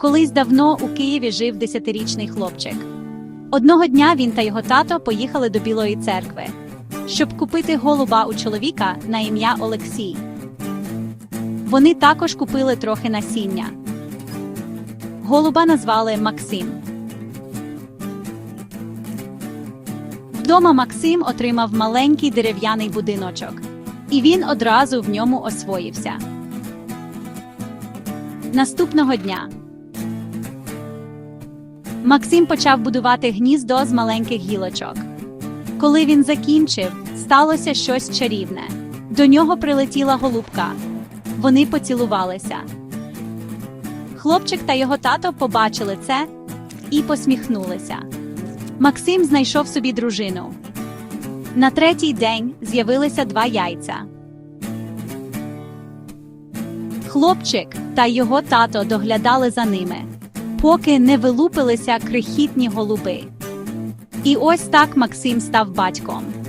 Колись давно у Києві жив десятирічний хлопчик. Одного дня він та його тато поїхали до Білої церкви, щоб купити голуба у чоловіка на ім'я Олексій. Вони також купили трохи насіння. Голуба назвали Максим. Вдома Максим отримав маленький дерев'яний будиночок, і він одразу в ньому освоївся. Наступного дня Максим почав будувати гніздо з маленьких гілочок. Коли він закінчив, сталося щось чарівне. До нього прилетіла голубка. Вони поцілувалися. Хлопчик та його тато побачили це і посміхнулися. Максим знайшов собі дружину. На третій день з'явилися два яйця. Хлопчик та його тато доглядали за ними, поки не вилупилися крихітні голуби. І ось так Максим став батьком.